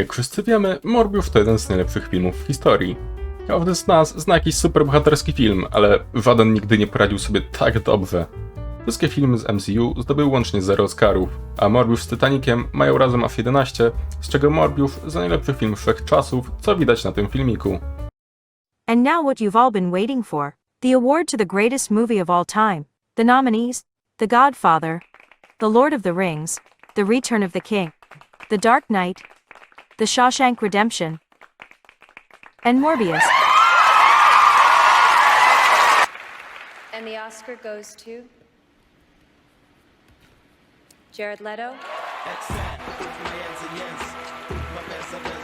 Jak wszyscy wiemy, Morbius to jeden z najlepszych filmów w historii. Każdy z nas zna jakiś superbohaterski film, ale żaden nigdy nie poradził sobie tak dobrze. Wszystkie filmy z MCU zdobyły łącznie 0 Oscarów, a Morbius z Titaniciem mają razem aż 11, z czego Morbius za najlepszy film wszechczasów, co widać na tym filmiku. And now, what you've all been waiting for the award to the greatest movie of all time. The nominees The Godfather, The Lord of the Rings, The Return of the King, The Dark Knight, The Shawshank Redemption, and Morbius. And the Oscar goes to Jared Leto.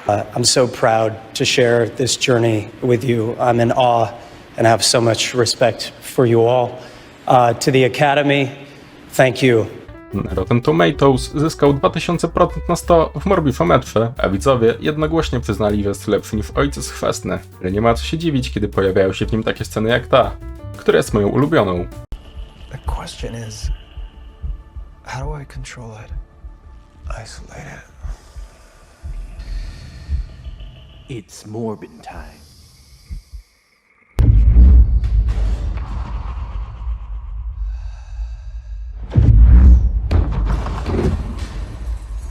Uh, I'm so proud to share this journey with you. I'm in awe and have so much respect for you all. Uh, to the Academy, thank you. Rotten Tomatoes zyskał 2000% na 100 w Morbiofometrze, a widzowie jednogłośnie przyznali, że jest lepszy niż Ojciec Chwestny. Ale nie ma co się dziwić, kiedy pojawiają się w nim takie sceny jak ta, która jest moją ulubioną. The question is, how do I control it? Isolate it. It's Morbin time.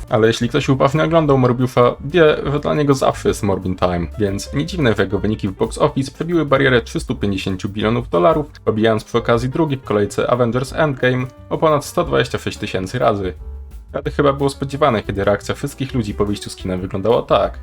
Ale jeśli ktoś uważnie oglądał Morbiusa, wie, że dla niego zawsze jest Morbin Time, więc nie dziwne, że jego wyniki w box office przebiły barierę 350 bilionów dolarów, obijając przy okazji drugi w kolejce Avengers Endgame o ponad 126 tysięcy razy. Wtedy chyba było spodziewane, kiedy reakcja wszystkich ludzi po wyjściu z kina wyglądała tak.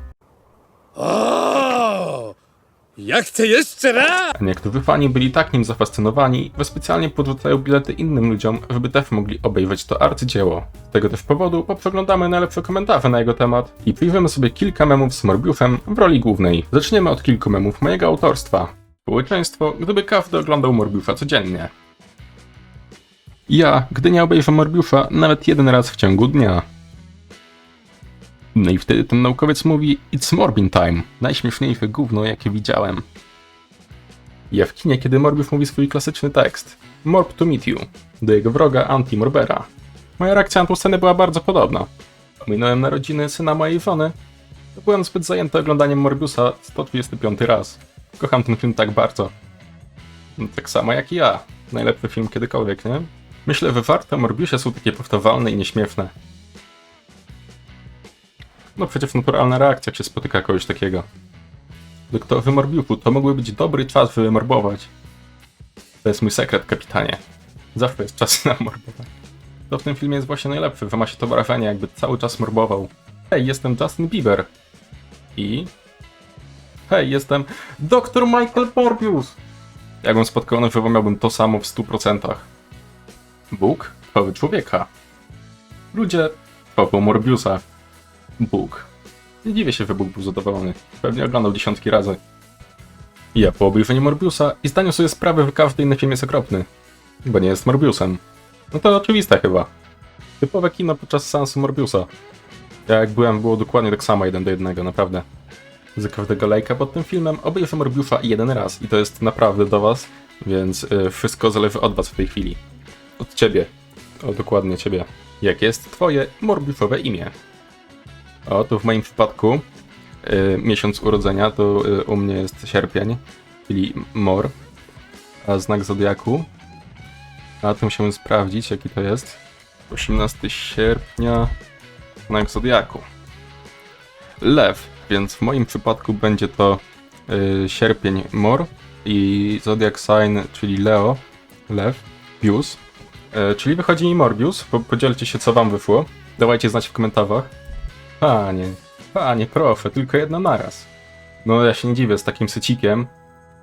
Ja chcę jeszcze raz! Niektórzy fani byli tak nim zafascynowani, że specjalnie podrzucają bilety innym ludziom, żeby też mogli obejrzeć to arcydzieło. Z tego też powodu poprzeglądamy najlepsze komentarze na jego temat i przyjrzymy sobie kilka memów z Morbiusem w roli głównej. Zaczniemy od kilku memów mojego autorstwa. Społeczeństwo, gdyby każdy oglądał Morbiusa codziennie. Ja, gdy nie obejrzę Morbiusa nawet jeden raz w ciągu dnia. No i wtedy ten naukowiec mówi It's Morbin time. Najśmieszniejsze gówno, jakie widziałem. Ja w kinie, kiedy Morbius mówi swój klasyczny tekst Morb to meet you, do jego wroga Anti-Morbera. Moja reakcja na tę scenę była bardzo podobna. Ominąłem narodziny syna mojej żony. Byłem zbyt zajęty oglądaniem Morbiusa 125 raz. Kocham ten film tak bardzo. No, Tak samo jak i ja. Najlepszy film kiedykolwiek, nie? Myślę, że warte Morbiusie są takie powtarzalne i nieśmieszne. No przecież naturalna reakcja, jak się spotyka kogoś takiego. Doktorowy Morbiusu, to mógłby być dobry czas, żeby. To jest mój sekret, kapitanie. Zawsze jest czas na morbowanie. To w tym filmie jest właśnie najlepsze, że się to wrażenie, jakby cały czas morbował. Hej, jestem Justin Bieber. I... Hej, jestem Dr. Michael Morbius! Jakbym spotkał żywo, miałbym to samo w 100%. Bóg tworzy człowieka. Ludzie tworzą Morbiusa. Bóg. Nie dziwię się, że Bóg był zadowolony. Pewnie oglądał dziesiątki razy. Ja po obejrzeniu Morbiusa i zdaniu sobie sprawę, że każdy inny film jest okropny. Bo nie jest Morbiusem. No to oczywiste chyba. Typowe kino podczas seansu Morbiusa. Ja jak byłem, było dokładnie tak samo jeden do jednego, naprawdę. Z każdego lajka pod tym filmem obejrzę Morbiusa jeden raz i to jest naprawdę do was, więc y, wszystko zależy od was w tej chwili. Od ciebie. O, dokładnie ciebie. Jak jest twoje Morbiusowe imię? O, to w moim przypadku y, miesiąc urodzenia to y, u mnie jest sierpień, czyli mor, a znak zodiaku. A to musimy sprawdzić, jaki to jest. 18 sierpnia, znak zodiaku. Lew, więc w moim przypadku będzie to y, sierpień mor i zodiak sign, czyli Leo, lew, bius. Y, czyli wychodzi mi Morbius, po, podzielcie się co wam wyszło. Dawajcie znać w komentarzach. Panie, panie, proszę, tylko jedna naraz. No ja się nie dziwię, z takim sycikiem,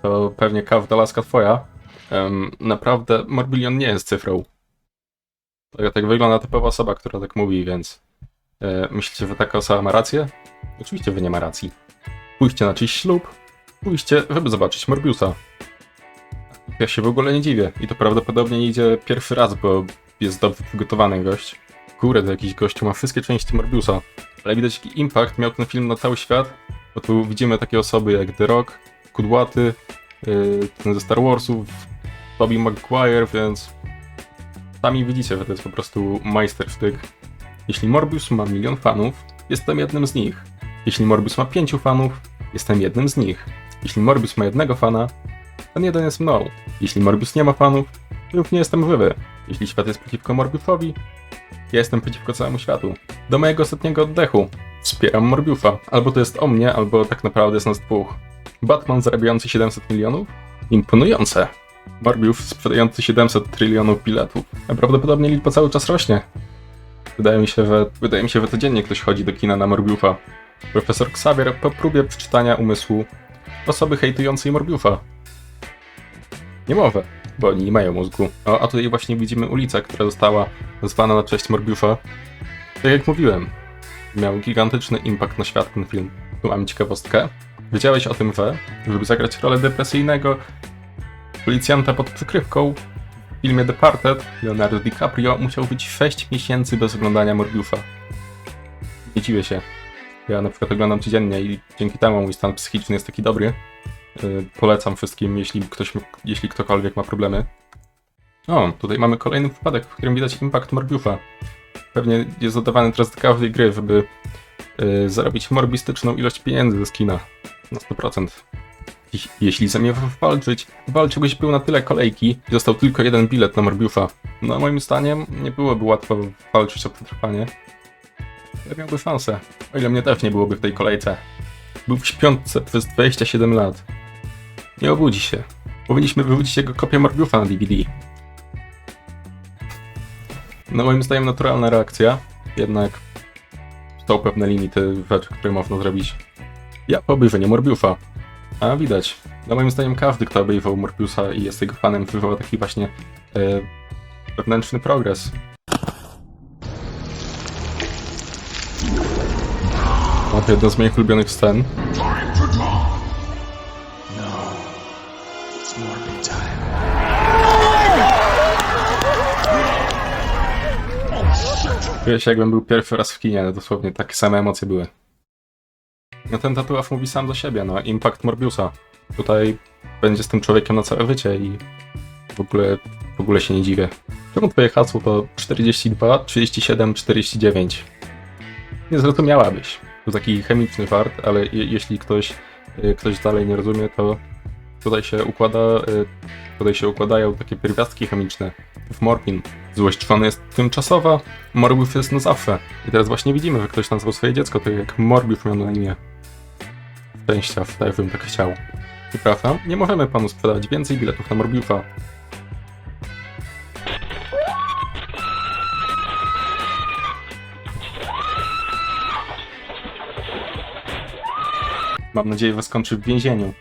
to pewnie każda laska twoja. Em, naprawdę, Morbilion nie jest cyfrą. Tak, tak wygląda typowa osoba, która tak mówi, więc... E, myślicie, że taka osoba ma rację? Oczywiście, że nie ma racji. Pójście na czyjś ślub, pójście, żeby zobaczyć Morbiusa. Ja się w ogóle nie dziwię i to prawdopodobnie nie idzie pierwszy raz, bo jest dobrze przygotowany gość. To jakiś gościu ma wszystkie części Morbiusa. Ale widać jaki impact miał ten film na cały świat, bo tu widzimy takie osoby jak The Rock, Kudłaty, yy, ten ze Star Warsów, Tobey Maguire, więc sami widzicie, że to jest po prostu majstersztyk. Jeśli Morbius ma milion fanów, jestem jednym z nich. Jeśli Morbius ma pięciu fanów, jestem jednym z nich. Jeśli Morbius ma jednego fana, ten jeden jest mną. Jeśli Morbius nie ma fanów, lub nie jestem wy. Jeśli świat jest przeciwko Morbiusowi, ja jestem przeciwko całemu światu. Do mojego ostatniego oddechu wspieram Morbiusa. Albo to jest o mnie, albo tak naprawdę jest nas dwóch. Batman zarabiający 700 milionów? Imponujące. Morbius sprzedający 700 trylionów biletów. A prawdopodobnie liczba cały czas rośnie. Wydaje mi się, że, wydaje mi się, że codziennie ktoś chodzi do kina na Morbiusa. Profesor Xavier po próbie przeczytania umysłu osoby hejtującej Morbiusa. Nie mowę, bo oni nie mają mózgu. O, a tutaj właśnie widzimy ulicę, która została nazwana na cześć Morbiusa. Tak jak mówiłem, miał gigantyczny impact na świat ten film. Tu mam ciekawostkę. Wiedziałeś o tym, że, żeby zagrać rolę depresyjnego policjanta pod przykrywką w filmie Departed, Leonardo DiCaprio musiał być 6 miesięcy bez oglądania Morbiusa. Nie dziwię się. Ja na przykład oglądam codziennie i dzięki temu mój stan psychiczny jest taki dobry. Yy, polecam wszystkim, jeśli ktoś, jeśli ktokolwiek ma problemy. O, tutaj mamy kolejny przypadek, w którym widać impact Morbiusa. Pewnie jest dodawany teraz do każdej gry, żeby yy, zarobić morbistyczną ilość pieniędzy ze skina. Na 100%. Jeś- Jeśli zamierzasz walczyć, walczyłbyś był na tyle kolejki i został tylko jeden bilet na Morbiusa. No moim zdaniem nie byłoby łatwo walczyć o przetrwanie. Ale miałby szansę. O ile mnie też nie byłoby w tej kolejce. Był w śpiątce przez 27 lat. Nie obudzi się. Powinniśmy wyrzucić jego kopię Morbiusa na DVD. No moim zdaniem naturalna reakcja, jednak są pewne limity rzeczy, które można zrobić. Ja po obejrzeniu Morbiusa. A widać. No moim zdaniem każdy, kto obejrzał Morbiusa i jest jego fanem, wywoła taki właśnie e, wewnętrzny progres. To jedna z moich ulubionych scen. Czuję się jakbym był pierwszy raz w kinie, no dosłownie takie same emocje były. No ten tatuaż mówi sam za siebie, no impact Morbiusa. Tutaj będzie z tym człowiekiem na całe życie i w ogóle, w ogóle się nie dziwię. Czemu twoje hasło to 42, 37, 49? Nie zrozumiałabyś. To taki chemiczny fart, ale je, jeśli ktoś, y, ktoś dalej nie rozumie, to tutaj się układa, y, tutaj się układają takie pierwiastki chemiczne w morfin. Złość trwona jest tymczasowa, Morbius jest na zawsze. I teraz właśnie widzimy, że ktoś nazwał swoje dziecko tak jak Morbius miał na imię. Szczęścia, tak bym tak chciał. Przepraszam, nie możemy panu sprzedawać więcej biletów na Morbiusa. Mam nadzieję, że skończy w więzieniu.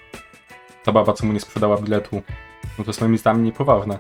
Ta baba, co mu nie sprzedała biletu. No to jest moim zdaniem niepoważne.